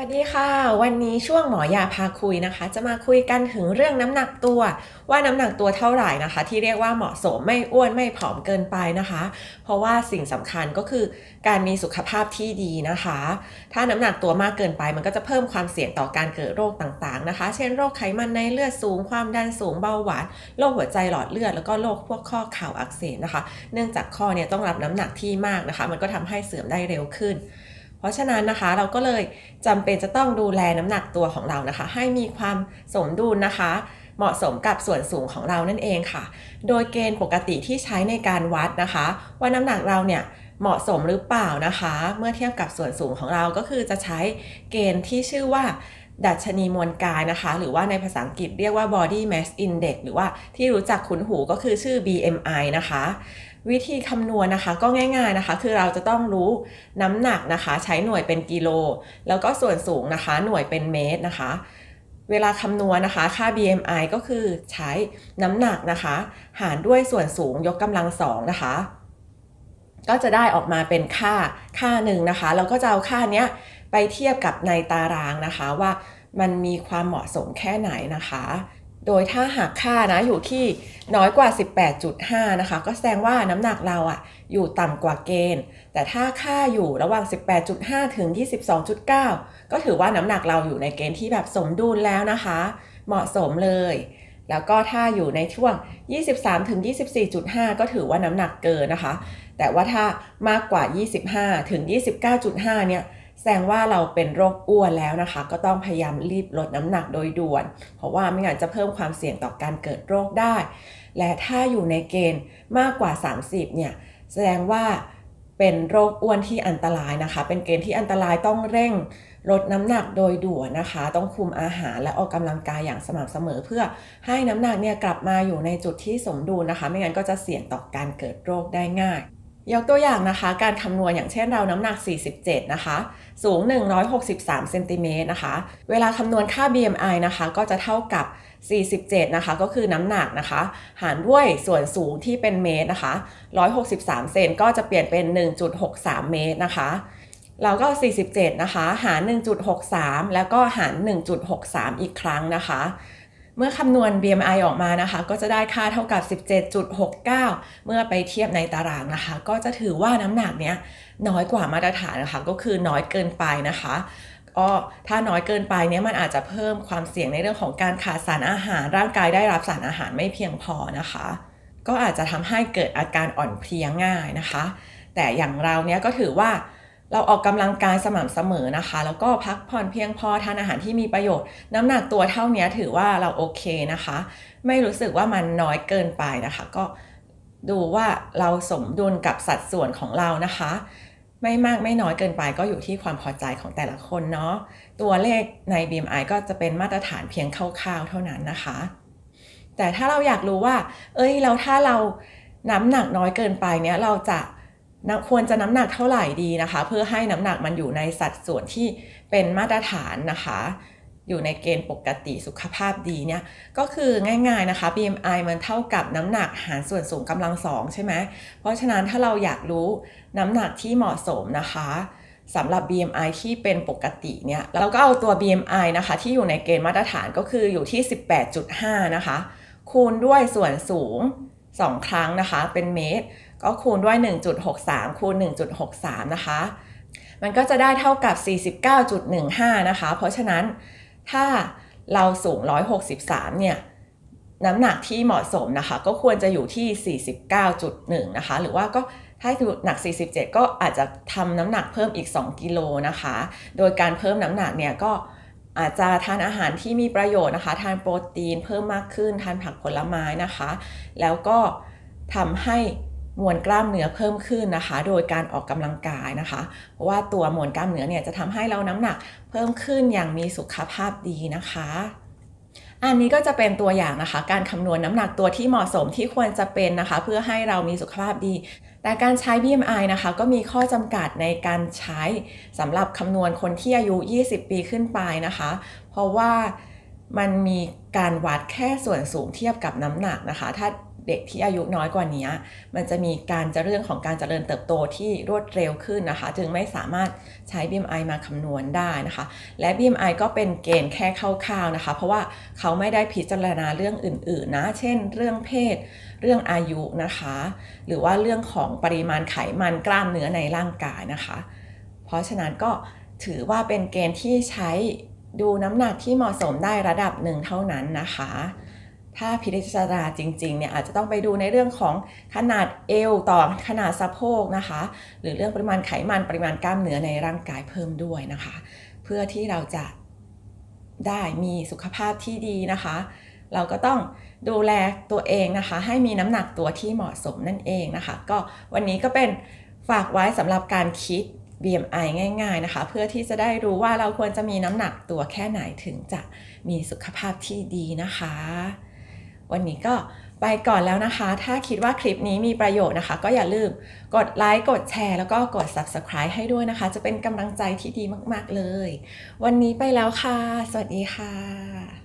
วัสดีค่ะ วันนี้ช่วงหมอยาพาคุยนะคะ จะมาคุยกันถึงเรื่องน้ำหนักตัว ว่าน้ำหนักตัวเท่าไหร่นะคะ ที่เรียกว่าเหมาะสมไม่อ้วนไม่ผอมเกินไปนะคะ เพราะว่าสิ่งสำคัญก็คือการมีสุขภาพที่ดีนะคะ ถ้าน้ำหนักตัวมากเกินไปมันก็จะเพิ่มความเสี่ยงต่อการเกิดโรคต่างๆนะคะ เช่นโรคไขมันในเลือดสูงความดันสูงเบาหวานโรคหัวใจหลอดเลือดแล้วก็โรคพวกข้อเข่าอักเสบนะคะ เนื่องจากข้อเนี่ยต้องรับน้ำหนักที่มากนะคะ มันก็ทำให้เสื่อมได้เร็วขึ้น เพราะฉะนั้นนะคะเราก็เลยจำเป็นจะต้องดูแลน้ำหนักตัวของเรานะคะ ให้มีความสมดุลนะคะ เหมาะสมกับส่วนสูงของเรานั่นเองค่ะ โดยเกณฑ์ปกติที่ใช้ในการวัดนะคะ ว่าน้ำหนักเราเนี่ยเหมาะสมหรือเปล่านะคะ เมื่อเทียบกับส่วนสูงของเราก็คือจะใช้เกณฑ์ที่ชื่อว่า ดัชนีมวลกายนะคะ หรือว่าในภาษาอังกฤษเรียกว่า body mass index หรือว่าที่รู้จักคุ้นหูก็คือชื่อ BMI นะคะ วิธีคำนวณนะคะก็ง่าย ๆนะคะ คือเราจะต้องรู้น้ำหนักนะคะ ใช้หน่วยเป็นกิโล แล้วก็ส่วนสูงนะคะ หน่วยเป็นเมตรนะคะ เวลาคำนวณนะคะ ค่า BMI ก็คือใช้น้ำหนักนะคะ หารด้วยส่วนสูงยกกำลังสองนะคะก็จะได้ออกมาเป็นค่าค่าหนึ่งนะคะ เราก็จะเอาค่าเนี้ย ไปเทียบกับในตารางนะคะว่ามันมีความเหมาะสมแค่ไหนนะคะ โดยถ้าหากค่านะอยู่ที่น้อยกว่า 18.5 นะคะ ก็แสดงว่าน้ำหนักเราอะอยู่ต่ำกว่าเกณฑ์ แต่ถ้าค่าอยู่ระหว่าง 18.5 ถึง 22.9 ก็ถือว่าน้ำหนักเราอยู่ในเกณฑ์ที่แบบสมดุลแล้วนะคะ เหมาะสมเลย แล้วก็ถ้าอยู่ในช่วง 23 ถึง 24.5 ก็ถือว่าน้ำหนักเกินนะคะ แต่ว่าถ้ามากกว่า 25 ถึง 29.5 เนี่ย แสดงว่าเราเป็นโรคอ้วนแล้วนะคะ ก็ต้องพยายามรีบลดน้ำหนักโดยด่วน เพราะว่าไม่งั้นจะเพิ่มความเสี่ยงต่อการเกิดโรคได้ และถ้าอยู่ในเกณฑ์มากกว่า 30 เนี่ย แสดงว่าเป็นโรคอ้วนที่อันตรายนะคะ เป็นเกณฑ์ที่อันตรายต้องเร่งลดน้ำหนักโดยด่วนนะคะ ต้องคุมอาหารและออกกำลังกายอย่างสม่ำเสมอ เพื่อให้น้ำหนักเนี่ยกลับมาอยู่ในจุดที่สมดุลนะคะ ไม่งั้นก็จะเสี่ยงต่อการเกิดโรคได้ง่าย ยกตัวอย่างนะคะ การคำนวณอย่างเช่นเราน้ำหนัก 47 นะคะ สูง 163เซนติเมตรนะคะ เวลาคำนวณค่า BMI นะคะ ก็จะเท่ากับ 47 นะคะ ก็คือน้ำหนักนะคะ หารด้วยส่วนสูงที่เป็นเมตรนะคะ 163 เซนก็จะเปลี่ยนเป็น 1.63 เมตรนะคะ เราก็ 47 นะคะ หาร 1.63 แล้วก็หาร 1.63 อีกครั้งนะคะ เมื่อคำนวณ BMI ออกมานะคะ ก็จะได้ค่าเท่ากับ 17.69 เมื่อไปเทียบในตารางนะคะ ก็จะถือว่าน้ำหนักเนี้ยน้อยกว่ามาตรฐานนะคะ ก็คือน้อยเกินไปนะคะก็ถ้าน้อยเกินไปเนี้ยมันอาจจะเพิ่มความเสี่ยงในเรื่องของการขาดสารอาหาร ร่างกายได้รับสารอาหารไม่เพียงพอนะคะ ก็อาจจะทำให้เกิดอาการอ่อนเพลียง่ายนะคะ แต่อย่างเราเนี้ยก็ถือว่า เราออกกำลังกายสม่ำเสมอนะคะ แล้วก็พักผ่อนเพียงพอทานอาหารที่มีประโยชน์ น้ำหนักตัวเท่านี้ถือว่าเราโอเคนะคะ ไม่รู้สึกว่ามันน้อยเกินไปนะคะ ก็ดูว่าเราสมดุลกับสัดส่วนของเรานะคะ ไม่มากไม่น้อยเกินไปก็อยู่ที่ความพอใจของแต่ละคนเนาะตัวเลขใน BMI ก็จะเป็นมาตรฐานเพียงคร่าวๆเท่านั้นนะคะ แต่ถ้าเราอยากรู้ว่า เอ้ยแล้วถ้าเราน้ำหนักน้อยเกินไปเนี้ยเราจะนะ ควรจะน้ำหนักเท่าไหร่ดีนะคะ เพื่อให้น้ำหนักมันอยู่ในสัดส่วนที่เป็นมาตรฐานนะคะ อยู่ในเกณฑ์ปกติสุขภาพดีเนี่ยก็คือง่ายๆนะคะ BMI มันเท่ากับน้ำหนักหารส่วนสูงกำลังสองใช่ไหมเพราะฉะนั้นถ้าเราอยากรู้น้ำหนักที่เหมาะสมนะคะสำหรับ BMI ที่เป็นปกติเนี่ยเราก็เอาตัว BMI นะคะ ที่อยู่ในเกณฑ์มาตรฐานก็คืออยู่ที่ 18.5 นะคะ คูณด้วยส่วนสูง 2 ครั้งนะคะ เป็นเมตร ก็คูณด้วย 1.63 คูณ 1.63 นะคะ มันก็จะได้เท่ากับ 49.15 นะคะ เพราะฉะนั้นถ้าเราสูง 163 เนี่ย น้ำหนักที่เหมาะสมนะคะ ก็ควรจะอยู่ที่ 49.1 นะคะ หรือว่าก็ถ้าหนัก 47 ก็อาจจะทำน้ำหนักเพิ่มอีก 2 กิโลนะคะ โดยการเพิ่มน้ำหนักเนี่ยก็อาจจะทานอาหารที่มีประโยชน์นะคะ ทานโปรตีนเพิ่มมากขึ้น ทานผักผลไม้นะคะ แล้วก็ทำให้ มวลกล้ามเนื้อเพิ่มขึ้นนะคะ โดยการออกกำลังกายนะคะ เพราะว่าตัวมวลกล้ามเนื้อเนี่ยจะทำให้เราน้ำหนักเพิ่มขึ้นอย่างมีสุขภาพดีนะคะ อันนี้ก็จะเป็นตัวอย่างนะคะ การคำนวณน้ำหนักตัวที่เหมาะสมที่ควรจะเป็นนะคะ เพื่อให้เรามีสุขภาพดีแต่การใช้ BMI นะคะก็มีข้อจำกัดในการใช้สำหรับคำนวณคนที่อายุ 20 ปีขึ้นไปนะคะ เพราะว่ามันมีการวัดแค่ส่วนสูงเทียบกับน้ำหนักนะคะ ถ้า เด็กที่อายุน้อยกว่านี้ มันจะมีการจะเรื่องของการเจริญเติบโตที่รวดเร็วขึ้นนะคะ จึงไม่สามารถใช้ BMI มาคำนวณได้นะคะ และ BMI ก็เป็นเกณฑ์แค่คร่าวๆนะคะ เพราะว่าเขาไม่ได้พิจารณาเรื่องอื่นๆนะ เช่น เรื่องเพศ เรื่องอายุนะคะ หรือว่าเรื่องของปริมาณไขมันกล้ามเนื้อในร่างกายนะคะ เพราะฉะนั้นก็ถือว่าเป็นเกณฑ์ที่ใช้ดูน้ำหนักที่เหมาะสมได้ระดับหนึ่งเท่านั้นนะคะ ถ้าพิจารณาจริงๆเนี่ยอาจจะต้องไปดูในเรื่องของขนาดเอวต่อขนาดสะโพกนะคะ หรือเรื่องปริมาณไขมันปริมาณกล้ามเนื้อในร่างกายเพิ่มด้วยนะคะ เพื่อที่เราจะได้มีสุขภาพที่ดีนะคะ เราก็ต้องดูแลตัวเองนะคะ ให้มีน้ำหนักตัวที่เหมาะสมนั่นเองนะคะ ก็วันนี้ก็เป็นฝากไว้สำหรับการคิด BMI ง่ายๆนะคะ เพื่อที่จะได้รู้ว่าเราควรจะมีน้ำหนักตัวแค่ไหนถึงจะมีสุขภาพที่ดีนะคะ วันนี้ก็ไปก่อนแล้วนะคะ ถ้าคิดว่าคลิปนี้มีประโยชน์นะคะ ก็อย่าลืมกดไลค์ กดแชร์ แล้วก็กด Subscribe ให้ด้วยนะคะ จะเป็นกำลังใจที่ดีมาก ๆ เลย วันนี้ไปแล้วค่ะ สวัสดีค่ะ